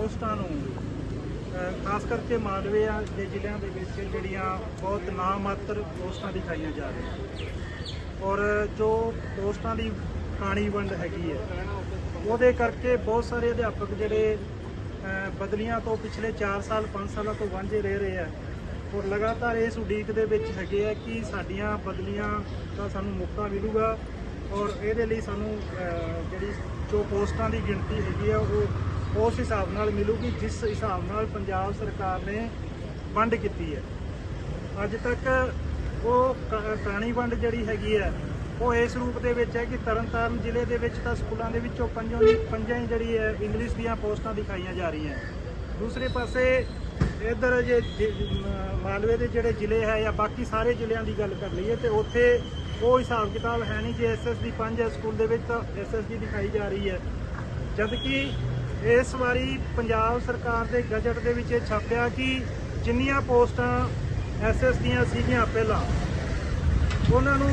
ਪੋਸਟਾਂ ਨੂੰ ਖਾਸ ਕਰਕੇ ਮਾਲਵੇ ਦੇ ਜ਼ਿਲ੍ਹਿਆਂ ਦੇ ਵਿੱਚ ਜਿਹੜੀਆਂ ਬਹੁਤ ਨਾਮਾਤਰ ਪੋਸਟਾਂ ਦਿਖਾਈਆਂ ਜਾ ਰਹੀਆਂ ਔਰ ਜੋ ਪੋਸਟਾਂ ਦੀ ਕਾਣੀ ਵੰਡ ਹੈਗੀ ਹੈ, ਉਹਦੇ ਕਰਕੇ ਬਹੁਤ ਸਾਰੇ ਅਧਿਆਪਕ ਜਿਹੜੇ ਬਦਲੀਆਂ ਤੋਂ ਪਿਛਲੇ 4 ਸਾਲ 5 ਸਾਲਾਂ ਤੋਂ ਵਾਂਝੇ ਰਹਿ ਰਹੇ ਆ, ਔਰ ਲਗਾਤਾਰ ਇਸ ਉਡੀਕ ਦੇ ਵਿੱਚ ਹੈਗੇ ਆ ਕਿ ਸਾਡੀਆਂ ਬਦਲੀਆਂ ਦਾ ਸਾਨੂੰ ਮੌਕਾ ਮਿਲੂਗਾ, ਔਰ ਇਹਦੇ ਲਈ ਸਾਨੂੰ ਜਿਹੜੀ ਜੋ ਪੋਸਟਾਂ ਦੀ ਗਿਣਤੀ ਹੈਗੀ ਆ, ਉਹ ਉਸ ਹਿਸਾਬ ਨਾਲ ਮਿਲੂਗੀ ਜਿਸ ਹਿਸਾਬ ਨਾਲ ਪੰਜਾਬ ਸਰਕਾਰ ਨੇ ਵੰਡ ਕੀਤੀ ਹੈ। ਅੱਜ ਤੱਕ ਉਹ ਕ- ਵੰਡ ਜਿਹੜੀ ਹੈਗੀ ਹੈ ਉਹ ਇਸ ਰੂਪ ਦੇ ਵਿੱਚ ਹੈ ਕਿ ਤਰਨਤਾਰਨ ਜ਼ਿਲ੍ਹੇ ਦੇ ਵਿੱਚ ਤਾਂ ਸਕੂਲਾਂ ਦੇ ਵਿੱਚੋਂ ਪੰਜੋਂ ਦੀ ਪੰਜਾਂ ਹੀ ਜਿਹੜੀ ਹੈ ਇੰਗਲਿਸ਼ ਦੀਆਂ ਪੋਸਟਾਂ ਦਿਖਾਈਆਂ ਜਾ ਰਹੀਆਂ ਦੂਸਰੇ ਪਾਸੇ ਇਧਰ ਜੇ ਜੇ, ਮ, ਮਾਲਵੇ ਦੇ ਜਿਹੜੇ ਜ਼ਿਲ੍ਹੇ ਹੈ ਜਾਂ ਬਾਕੀ ਸਾਰੇ ਜ਼ਿਲ੍ਹਿਆਂ ਦੀ ਗੱਲ ਕਰ ਲਈਏ ਤੇ ਉੱਥੇ ਉਹ ਹਿਸਾਬ ਕਿਤਾਬ ਹੈ ਨਹੀਂ ਜੇ ਐਸਐਸ ਦੀ 5 ਹੈ ਸਕੂਲ ਦੇ ਵਿੱਚ ਤਾਂ ਐਸਐਸ ਦੀ ਦਿਖਾਈ ਜਾ ਰਹੀ ਹੈ। ਜਦ ਕਿ ਇਸ ਵਾਰੀ ਪੰਜਾਬ ਸਰਕਾਰ ਦੇ ਗਜਟ ਦੇ ਵਿੱਚ ਇਹ ਛਾਪਿਆ ਕਿ ਜਿੰਨੀਆਂ ਪੋਸਟਾਂ ਐਸਐਸ ਦੀਆਂ ਸੀਗੀਆਂ ਪਹਿਲਾਂ, ਉਹਨਾਂ ਨੂੰ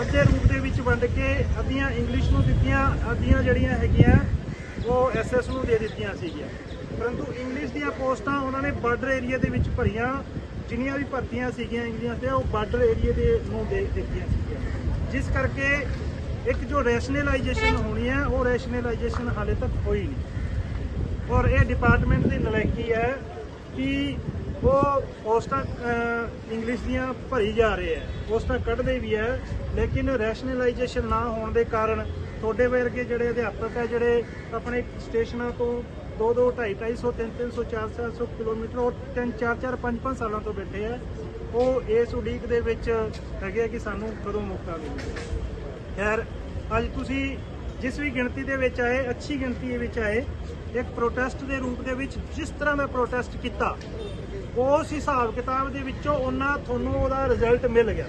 ਅੱਧੇ ਰੂਪ ਦੇ ਵਿੱਚ ਵੰਡ ਕੇ ਅੱਧੀਆਂ ਇੰਗਲਿਸ਼ ਨੂੰ ਦਿੱਤੀਆਂ, ਅੱਧੀਆਂ ਜਿਹੜੀਆਂ ਹੈਗੀਆਂ, ਉਹ ਐਸਐਸ ਨੂੰ ਦੇ ਦਿੱਤੀਆਂ ਸੀਗੀਆਂ। ਪਰੰਤੂ ਇੰਗਲਿਸ਼ ਦੀਆਂ ਪੋਸਟਾਂ ਉਹਨਾਂ ਨੇ ਬਾਰਡਰ ਏਰੀਆ ਦੇ ਵਿੱਚ ਭਰੀਆਂ, ਜਿੰਨੀਆਂ ਵੀ ਭਰਤੀਆਂ ਸੀਗੀਆਂ ਇੰਗਲਿਸ਼ ਤੇ ਉਹ ਬਾਰਡਰ ਏਰੀਆ ਦੇ ਨੂੰ ਦੇ ਦਿੱਤੀਆਂ ਸੀਗੀਆਂ। ਜਿਸ ਕਰਕੇ ਇੱਕ ਜੋ ਰੈਸ਼ਨਲਾਈਜੇਸ਼ਨ ਹੋਣੀ ਹੈ, ਉਹ ਰੈਸ਼ਨਲਾਈਜੇਸ਼ਨ ਹਾਲੇ ਤੱਕ ਹੋਈ ਨਹੀਂ। ਔਰ ਇਹ ਡਿਪਾਰਟਮੈਂਟ ਦੀ ਨਲਾਇਕੀ ਹੈ ਕਿ ਉਹ ਪੋਸਟਾਂ ਇੰਗਲਿਸ਼ ਦੀਆਂ ਭਰੀ ਜਾ ਰਹੇ ਹੈ। ਪੋਸਟਾਂ ਕੱਢਦੇ ਵੀ ਹੈ, ਲੇਕਿਨ ਰੈਸ਼ਨਲਾਈਜੇਸ਼ਨ ਨਾ ਹੋਣ ਦੇ ਕਾਰਨ ਤੁਹਾਡੇ ਵਰਗੇ ਜਿਹੜੇ ਅਧਿਆਪਕ ਹੈ, ਜਿਹੜੇ ਆਪਣੇ ਸਟੇਸ਼ਨਾਂ ਤੋਂ 2 2 2.5 250 3 300 4 400 ਕਿਲੋਮੀਟਰ ਔਰ 3 4 4 5 5 ਸਾਲਾਂ ਤੋਂ ਬੈਠੇ ਹੈ। ਉਹ ਇਸ ਉਡੀਕ ਦੇ ਵਿੱਚ ਹੈਗੇ ਆ ਕਿ ਸਾਨੂੰ ਕਦੋਂ ਮੌਕਾ ਮਿਲੇਗਾ ਖੈਰ, ਅੱਜ ਤੁਸੀਂ ਜਿਸ ਵੀ ਗਿਣਤੀ ਦੇ ਵਿੱਚ ਆਏ, ਅੱਛੀ ਗਿਣਤੀ ਦੇ ਵਿੱਚ ਆਏ ਇੱਕ ਪ੍ਰੋਟੈਸਟ ਦੇ ਰੂਪ ਦੇ ਵਿੱਚ ਜਿਸ ਤਰ੍ਹਾਂ ਮੈਂ ਪ੍ਰੋਟੈਸਟ ਕੀਤਾ, ਉਸ ਹਿਸਾਬ ਕਿਤਾਬ ਦੇ ਵਿੱਚੋਂ ਉਹਨਾਂ ਤੁਹਾਨੂੰ ਉਹਦਾ ਰਿਜ਼ਲਟ ਮਿਲ ਗਿਆ।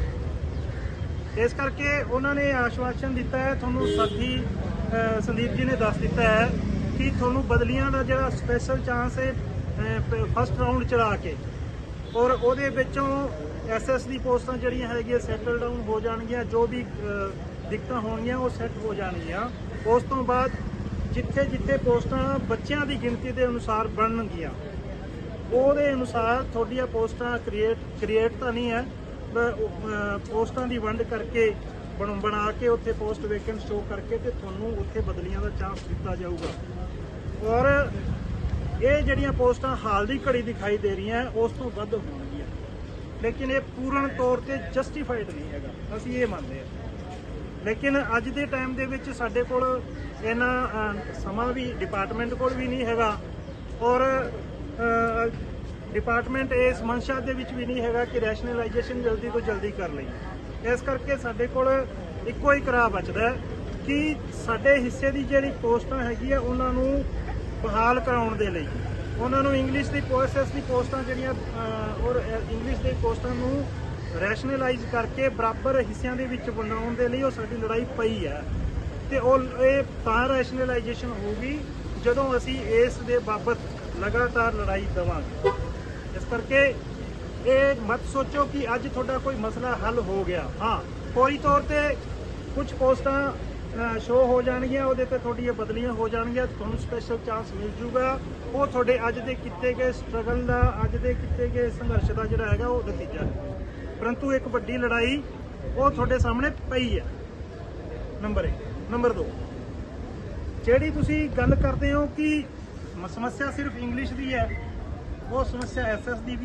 ਇਸ ਕਰਕੇ ਉਹਨਾਂ ਨੇ ਆਸ਼ਵਾਸਨ ਦਿੱਤਾ ਹੈ, ਤੁਹਾਨੂੰ ਸਾਥੀ ਸੰਦੀਪ ਜੀ ਨੇ ਦੱਸ ਦਿੱਤਾ ਹੈ ਕਿ ਤੁਹਾਨੂੰ ਬਦਲੀਆਂ ਦਾ ਜਿਹੜਾ ਸਪੈਸ਼ਲ ਚਾਂਸ ਹੈ ਫਸਟ ਰਾਉਂਡ ਚਲਾ ਕੇ। ਔਰ ਉਹਦੇ ਵਿੱਚੋਂ ਐਸਐਸ ਦੀ ਪੋਸਟਾਂ ਜਿਹੜੀਆਂ ਹੈਗੀਆਂ ਸੈਟਲ ਡਾਊਨ ਹੋ ਜਾਣਗੀਆਂ, ਜੋ ਵੀ ਦਿੱਕਤਾਂ ਹੋਣਗੀਆਂ, ਉਹ ਸੈੱਟ ਹੋ ਜਾਣਗੀਆਂ। ਉਸ ਤੋਂ ਬਾਅਦ ਜਿੱਥੇ ਜਿੱਥੇ ਪੋਸਟਾਂ ਬੱਚਿਆਂ ਦੀ ਗਿਣਤੀ ਦੇ ਅਨੁਸਾਰ ਬਣਨਗੀਆਂ ਉਹਦੇ ਅਨੁਸਾਰ ਤੁਹਾਡੀਆਂ ਪੋਸਟਾਂ ਕ੍ਰੀਏਟ ਕ੍ਰੀਏਟ ਤਾਂ ਨਹੀਂ ਹੈ ਪੋਸਟਾਂ ਦੀ ਵੰਡ ਕਰਕੇ ਬਣ- ਬਣਾ ਕੇ ਉੱਥੇ ਪੋਸਟ ਵੇਕੈਂਟ ਸ਼ੋ ਕਰਕੇ ਤੇ ਤੁਹਾਨੂੰ ਉੱਥੇ ਬਦਲੀਆਂ ਦਾ ਚਾਂਸ ਦਿੱਤਾ ਜਾਊਗਾ। ਔਰ ਇਹ ਜਿਹੜੀਆਂ ਪੋਸਟਾਂ ਹਾਲ ਦੀ ਘੜੀ ਦਿਖਾਈ ਦੇ ਰਹੀਆਂ, ਉਸ ਤੋਂ ਵੱਧ ਹੋਣਗੀਆਂ। ਲੇਕਿਨ ਇਹ ਪੂਰਨ ਤੌਰ ਤੇ ਜਸਟੀਫਾਈਡ ਨਹੀਂ ਹੈਗਾ। ਅਸੀਂ ਇਹ ਮੰਨਦੇ ਹਾਂ। ਲੇਕਿਨ ਅੱਜ ਦੇ ਟਾਈਮ ਦੇ ਵਿੱਚ ਸਾਡੇ ਕੋਲ ਇਹਨਾਂ ਸਮਾਂ ਵੀ ਡਿਪਾਰਟਮੈਂਟ ਕੋਲ ਵੀ ਨਹੀਂ ਹੈਗਾ ਔਰ ਡਿਪਾਰਟਮੈਂਟ ਇਸ ਮਨਸ਼ਾ ਦੇ ਵਿੱਚ ਵੀ ਨਹੀਂ ਹੈਗਾ ਕਿ ਰੈਸ਼ਨਲਾਈਜੇਸ਼ਨ ਜਲਦੀ ਤੋਂ ਜਲਦੀ ਕਰ ਲਈ ਇਸ ਕਰਕੇ ਸਾਡੇ ਕੋਲ ਇੱਕੋ ਹੀ ਕਰਾ ਬਚਦਾ ਹੈ ਕਿ ਸਾਡੇ ਹਿੱਸੇ ਦੀ ਜਿਹੜੀ ਪੋਸਟਾਂ ਹੈਗੀ ਆ ਉਹਨਾਂ ਨੂੰ ਬਹਾਲ ਕਰਾਉਣ ਦੇ ਲਈ। ਉਹਨਾਂ ਨੂੰ ਇੰਗਲਿਸ਼ ਦੀ ਪ੍ਰੋਸੈਸ ਦੀ ਪੋਸਟਾਂ ਜਿਹੜੀਆਂ ਔਰ ਇੰਗਲਿਸ਼ ਦੀ ਪੋਸਟਾਂ ਨੂੰ ਰੈਸ਼ਨਲਾਈਜ਼ ਕਰਕੇ ਬਰਾਬਰ ਹਿੱਸਿਆਂ ਦੇ ਵਿੱਚ ਵੰਡਾਉਣ ਦੇ ਲਈ ਉਹ ਸਾਡੀ ਲੜਾਈ ਪਈ ਹੈ। ਤੇ ਉਹ, ਇਹ ਤਾਂ ਰੈਸ਼ਨਲਾਈਜੇਸ਼ਨ ਹੋਊਗੀ ਜਦੋਂ ਅਸੀਂ ਇਸ ਦੇ ਬਾਬਤ ਲਗਾਤਾਰ ਲੜਾਈ ਦੇਵਾਂਗੇ। ਇਸ ਕਰਕੇ ਇਹ ਮਤ ਸੋਚੋ ਕਿ ਅੱਜ ਤੁਹਾਡਾ ਕੋਈ ਮਸਲਾ ਹੱਲ ਹੋ ਗਿਆ। ਹਾਂ ਕੋਈ ਤੌਰ ਤੇ ਕੁਝ ਪੋਸਟਾਂ ਸ਼ੋ ਹੋ ਜਾਣਗੀਆਂ, ਉਹਦੇ ਤੇ ਤੁਹਾਡੀਆਂ ਬਦਲੀਆਂ ਹੋ ਜਾਣਗੀਆਂ, ਤੁਹਾਨੂੰ ਸਪੈਸ਼ਲ ਚਾਂਸ ਮਿਲ ਜੂਗਾ। ਉਹ ਤੁਹਾਡੇ ਅੱਜ ਦੇ ਕੀਤੇ ਗਏ ਸਟਰਗਲ ਦਾ, ਅੱਜ ਦੇ ਕੀਤੇ ਗਏ ਸੰਘਰਸ਼ ਦਾ ਜਿਹੜਾ ਹੈਗਾ, ਉਹ ਨਤੀਜਾ ਹੈ। ਪਰੰਤੂ ਇੱਕ ਵੱਡੀ ਲੜਾਈ ਉਹ ਤੁਹਾਡੇ ਸਾਹਮਣੇ ਪਈ ਹੈ। ਨੰਬਰ 1 ਨੰਬਰ 2 ਜਿਹੜੀ ਤੁਸੀਂ ਗੱਲ ਕਰਦੇ ਹੋ ਕਿ ਸਮੱਸਿਆ ਸਿਰਫ ਇੰਗਲਿਸ਼ ਦੀ ਹੈ, ਉਹ ਸਮੱਸਿਆ ਐਸਐਸ ਦੀ ਵੀ